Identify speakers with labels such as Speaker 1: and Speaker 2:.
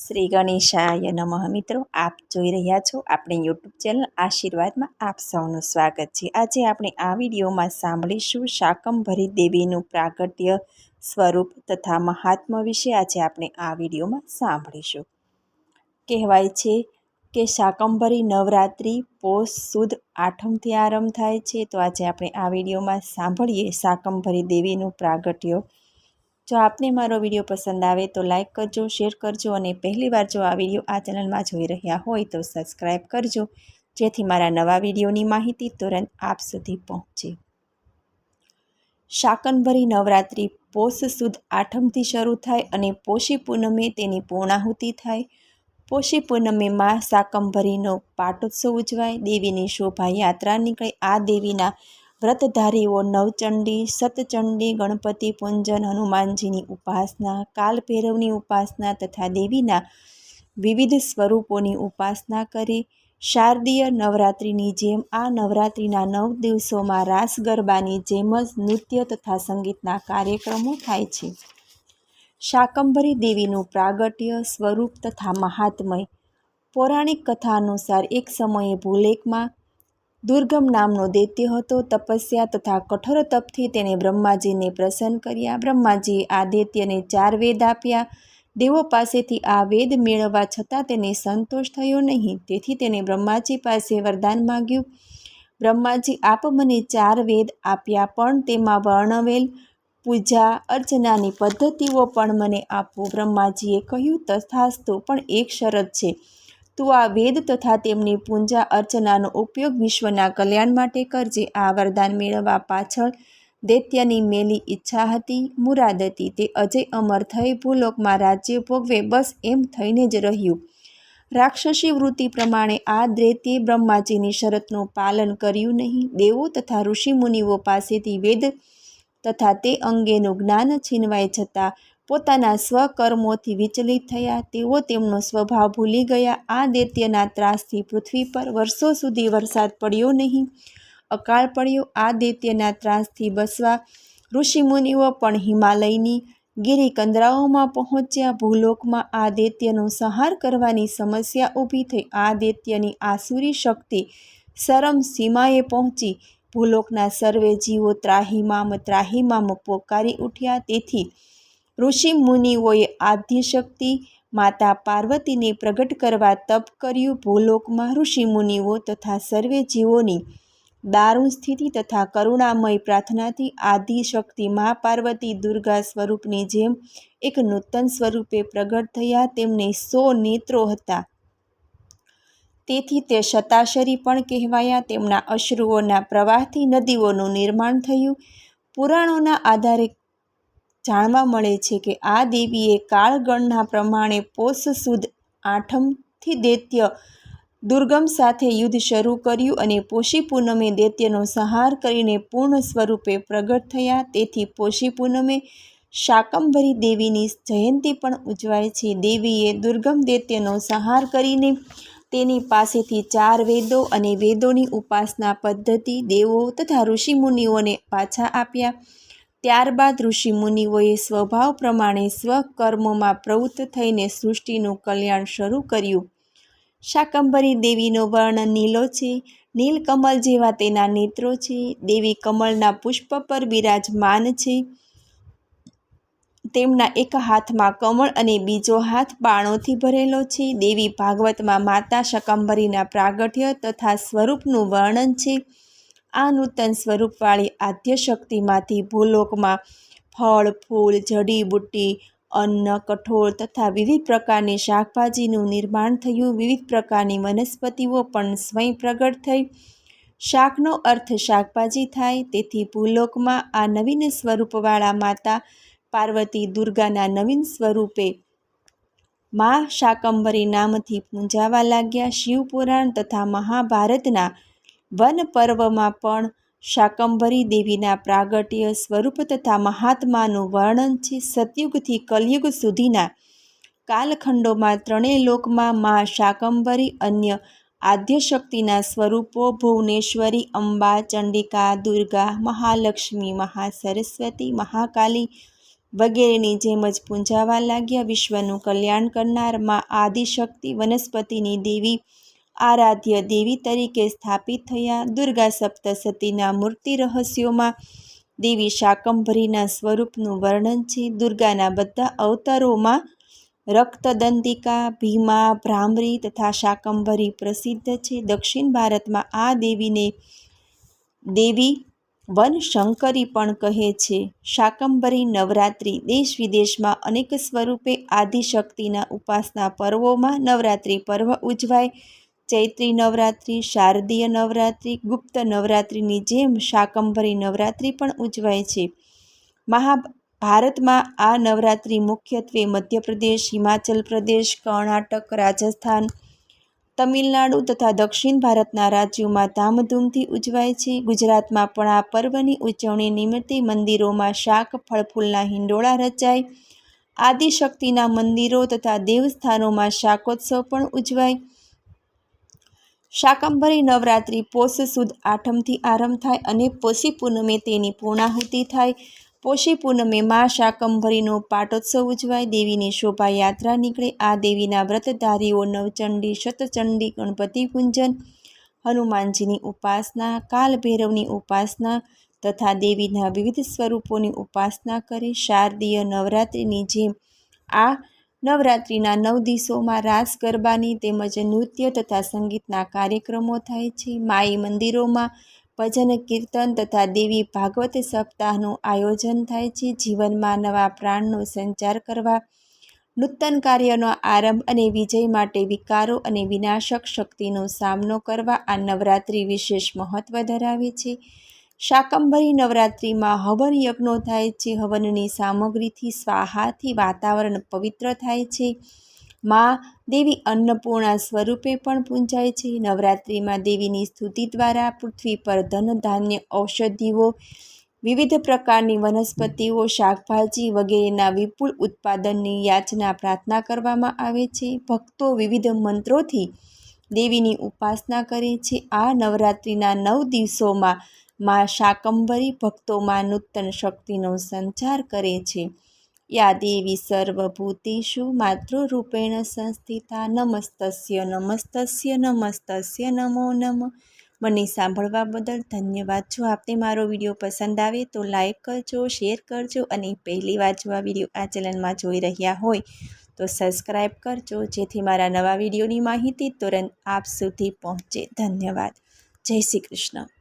Speaker 1: શ્રી ગણેશાય નમઃ. મિત્રો, આપ જોઈ રહ્યા છો આપણી યુટ્યુબ ચેનલ આશીર્વાદમાં આપ સૌનું સ્વાગત છે. આજે આપણે આ વિડીયોમાં સાંભળીશું શાકંભરી દેવીનું પ્રાગટ્ય સ્વરૂપ તથા મહાત્મ્ય વિશે આજે આપણે આ વિડીયોમાં સાંભળીશું. કહેવાય છે કે શાકંભરી નવરાત્રિ પોષ સુદ આઠમથી આરંભ થાય છે. તો આજે આપણે આ વિડીયોમાં સાંભળીએ શાકંભરી દેવીનું પ્રાગટ્ય જો આપને મારો વીડિયો પસંદ આવે તો લાઇક કરજો, શેર કરજો અને પહેલીવાર જો આ વીડિયો આ ચેનલમાં જોઈ રહ્યા હોય તો સબસ્ક્રાઈબ કરજો. જેથી મારા નવા વિડીયોની માહિતી તુરંત આપ સુધી પહોંચે. શાકનભરી નવરાત્રિ પોષ સુદ આઠમથી શરૂ થાય અને પોષી પૂનમે તેની પૂર્ણાહુતિ થાય. પોષી પૂનમે માં શાકંભરીનો પાટોત્સવ ઉજવાય, દેવીની શોભાયાત્રા નીકળે. આ દેવીના વ્રતધારીઓ નવચંડી, સતચંડી, ગણપતિ, પૂંજન, હનુમાનજીની ઉપાસના, કાલભૈરવની ઉપાસના તથા દેવીના વિવિધ સ્વરૂપોની ઉપાસના કરી. શારદીય નવરાત્રિની જેમ આ નવરાત્રિના નવ દિવસોમાં રાસ ગરબાની જેમ જ નૃત્ય તથા સંગીતના કાર્યક્રમો થાય છે. શાકંભરી દેવીનું પ્રાગટ્ય સ્વરૂપ તથા મહાત્મય. પૌરાણિક કથા અનુસાર એક સમયે ભૂલેખમાં દુર્ગમ નામનો દૈત્ય હતો, તપસ્યા તથા કઠોર તપથી તેણે બ્રહ્માજીને પ્રસન્ન કર્યા. બ્રહ્માજીએ આ દૈત્યને ચાર વેદ આપ્યા. દેવો પાસેથી આ વેદ મેળવવા છતાં તેને સંતોષ થયો નહીં. તેથી તેને બ્રહ્માજી પાસે વરદાન માગ્યું. બ્રહ્માજી આપ મને ચાર વેદ આપ્યા, પણ તેમાં વર્ણવેલ પૂજા અર્ચનાની પદ્ધતિઓ પણ મને આપો. બ્રહ્માજીએ કહ્યું, તથાસ્તુ, પણ એક શરત છે. તું આ વેદ તથા તેમની પૂજા અર્ચનાનો ઉપયોગ વિશ્વના કલ્યાણ માટે કરજે. આ વરદાન મેળવવા પાછળ દૈત્યની મેલી ઈચ્છા હતી, મુરાદ હતી. તે અજય અમર થઈ ભૂલોકમાં રાજ્ય ભોગવે, બસ એમ થઈને જ રહ્યું. રાક્ષસી વૃત્તિ પ્રમાણે આ દૈત્યે બ્રહ્માજીની શરતનું પાલન કર્યું નહીં. દેવો તથા ઋષિમુનિઓ પાસેથી વેદ તથા તે અંગેનું જ્ઞાન છીનવાઈ છતાં પોતાના સ્વકર્મોથી વિચલિત થયા. તેઓ તેમનો સ્વભાવ ભૂલી ગયા. આ દૈત્યના ત્રાસથી પૃથ્વી પર વર્ષો સુધી વરસાદ પડ્યો નહીં. અકાળ પડ્યો. આ દૈત્યના ત્રાસથી બસવા ઋષિમુનિઓ પણ હિમાલયની ગિરી કંદરાઓમાં પહોંચ્યા. ભૂલોકમાં આ દૈત્યનો સંહાર કરવાની સમસ્યા ઊભી થઈ. આ દૈત્યની આસુરી શક્તિ શરમ સીમાએ પહોંચી. ભૂલોકના સર્વે જીવો ત્રાહીમામ ત્રાહીમામ પોકારી ઉઠ્યા. તેથી ઋષિ મુનિઓએ આદ્યશક્તિ માતા પાર્વતીને પ્રગટ કરવા તપ કર્યું. ભૂલોકમાં ઋષિ મુનિઓ તથા સર્વે જીવોની દારૂણ સ્થિતિ તથા કરુણામય પ્રાર્થનાથી આદિશક્તિ મા પાર્વતી દુર્ગા સ્વરૂપની જેમ એક નૂતન સ્વરૂપે પ્રગટ થયા, તેમને સો નેત્રો હતા. તેથી તે શતાશરી પણ કહેવાયા. તેમના અશ્રુઓના પ્રવાહથી નદીઓનું નિર્માણ થયું. પુરાણોના આધારે જાણવા મળે છે કે આ દેવીએ કાળગણના પ્રમાણે પોષ સુદ આઠમથી દૈત્ય દુર્ગમ સાથે યુદ્ધ શરૂ કર્યું અને પોષી પૂનમે દૈત્યનો સંહાર કરીને પૂર્ણ સ્વરૂપે પ્રગટ થયા. તેથી પોષી પૂનમે શાકંભરી દેવીની જયંતી પણ ઉજવાય છે. દેવીએ દુર્ગમ દૈત્યનો સંહાર કરીને તેની પાસેથી ચાર વેદો અને વેદોની ઉપાસના પદ્ધતિ, દેવો તથા ઋષિમુનિઓને પાછા આપ્યા. ત્યારબાદ ઋષિમુનિઓએ સ્વભાવ પ્રમાણે સ્વકર્મોમાં પ્રવૃત્ત થઈને સૃષ્ટિનું કલ્યાણ શરૂ કર્યું. શાકંભરી દેવીનો વર્ણ નીલો છે નીલકમલ જેવા તેના નેત્રો છે, દેવી કમળના પુષ્પ પર બિરાજમાન છે. તેમના એક હાથમાં કમળ અને બીજો હાથ બાણોથી ભરેલો છે. દેવી ભાગવતમાં માતા શકંભરીના પ્રાગટ્ય તથા સ્વરૂપનું વર્ણન છે. આ નૂતન સ્વરૂપવાળી આદ્યશક્તિમાંથી ભૂલોકમાં ફળ, ફૂલ જડીબુટ્ટી અન્ન, કઠોળ તથા વિવિધ પ્રકારની શાકભાજીનું નિર્માણ થયું. વિવિધ પ્રકારની વનસ્પતિઓ પણ સ્વયં પ્રગટ થઈ. શાકનો અર્થ શાકભાજી થાય. તેથી ભૂલોકમાં આ નવીન સ્વરૂપવાળા માતા પાર્વતી દુર્ગાના નવીન સ્વરૂપે મા શાકંભરી નામથી પૂંજાવા લાગ્યા. શિવપુરાણ તથા મહાભારતના વન પર્વમાં પણ શાકંભરી દેવીના પ્રાગટ્ય સ્વરૂપ તથા મહાત્માનું વર્ણન છે સતયુગથી કલયુગ સુધીના. કાલખંડોમાં ત્રણેય લોકમાં મા શાકંભરી અન્ય આદ્યશક્તિના સ્વરૂપો ભુવનેશ્વરી, અંબા, ચંડિકા, દુર્ગા, મહાલક્ષ્મી, મહાસરસ્વતી, મહાકાલી વગેરેની જેમ જ પૂંજાવા લાગ્યા. વિશ્વનું કલ્યાણ કરનારમાં આદિશક્તિ વનસ્પતિની દેવી આરાધ્ય દેવી તરીકે સ્થાપિત થયા. દુર્ગા સપ્તસતીના મૂર્તિ રહસ્યોમાં દેવી શાકંભરીના સ્વરૂપનું વર્ણન છે. દુર્ગાના બધા અવતારોમાં રક્તદંતિકા, ભીમા, ભ્રામરી તથા શાકંભરી પ્રસિદ્ધ છે. દક્ષિણ ભારતમાં આ દેવીને દેવી વનશંકરી પણ કહે છે. શાકંભરી નવરાત્રિ દેશ વિદેશમાં અનેક સ્વરૂપે આદિશક્તિના ઉપાસના પર્વોમાં નવરાત્રિ પર્વ ઉજવાય. ચૈત્રી નવરાત્રિ, શારદીય નવરાત્રિ, ગુપ્ત નવરાત્રિની જેમ શાકંભરી નવરાત્રિ પણ ઉજવાય છે. મહા ભારતમાં આ નવરાત્રિ મુખ્યત્વે મધ્યપ્રદેશ, હિમાચલ પ્રદેશ, કર્ણાટક, રાજસ્થાન, તમિલનાડુ તથા દક્ષિણ ભારતના રાજ્યોમાં ધામધૂમથી ઉજવાય છે. ગુજરાતમાં પણ આ પર્વની ઉજવણી નિમિત્તે મંદિરોમાં શાક, ફળફૂલના હિંડોળા રચાય. આદિશક્તિના મંદિરો તથા દેવસ્થાનોમાં શાકોત્સવ પણ ઉજવાય. શાકંભરી નવરાત્રિ પોષ સુદ આઠમથી આરંભ થાય અને પોષી પૂનમે તેની પૂર્ણાહુતિ થાય. પોષી પૂનમે મા શાકંભરીનો પાટોત્સવ ઉજવાય, દેવીની શોભાયાત્રા નીકળે, આ દેવીના વ્રતધારીઓ નવચંડી, શતચંડી, ગણપતિ પૂંજન, હનુમાનજીની ઉપાસના, કાલભૈરવની ઉપાસના તથા દેવીના વિવિધ સ્વરૂપોની ઉપાસના કરે. શારદીય નવરાત્રિની જેમ આ નવરાત્રિના નવ દિવસોમાં રાસ ગરબાની તેમજ નૃત્ય તથા સંગીતના કાર્યક્રમો થાય છે. માઈ મંદિરોમાં ભજન, કીર્તન તથા દેવી ભાગવત સપ્તાહનું આયોજન થાય છે. જીવનમાં નવા પ્રાણનો સંચાર કરવા, નૂતન કાર્યનો આરંભ અને વિજય માટે વિકારો અને વિનાશક શક્તિનો સામનો કરવા આ નવરાત્રિ વિશેષ મહત્ત્વ ધરાવે છે. શાકંભરી નવરાત્રિમાં હવન યજ્ઞો થાય છે. હવનની સામગ્રીથી સ્વાહાથી વાતાવરણ પવિત્ર થાય છે. માં દેવી અન્નપૂર્ણા સ્વરૂપે પણ પૂંજાય છે. નવરાત્રિમાં દેવીની સ્તુતિ દ્વારા પૃથ્વી પર ધન ધાન્ય ઔષધિઓ, વિવિધ પ્રકારની વનસ્પતિઓ, શાકભાજી વગેરેના વિપુલ ઉત્પાદનની યાચના પ્રાર્થના કરવામાં આવે છે. ભક્તો વિવિધ મંત્રોથી દેવીની ઉપાસના કરે છે. આ નવરાત્રિના નવ દિવસોમાં માં શાકંભરી ભક્તોમાં નૂતન શક્તિનો સંચાર કરે છે. યા દેવી સર્વભૂતિષુ માતૃરૂપેણ સંસ્થિતા નમસ્તસ્ય નમસ્તસ્ય નમસ્તસ્ય નમો નમ. મને સાંભળવા બદલ ધન્યવાદ. જો આપને મારો વીડિયો પસંદ આવે તો લાઇક કરજો, શેર કરજો અને પહેલી વાર જો આ વીડિયો આ ચેનલમાં જોઈ રહ્યા હોય તો સબસ્ક્રાઈબ કરજો, જેથી મારા નવા વિડીયોની માહિતી તુરંત આપ સુધી પહોંચે. ધન્યવાદ. જય શ્રી કૃષ્ણ.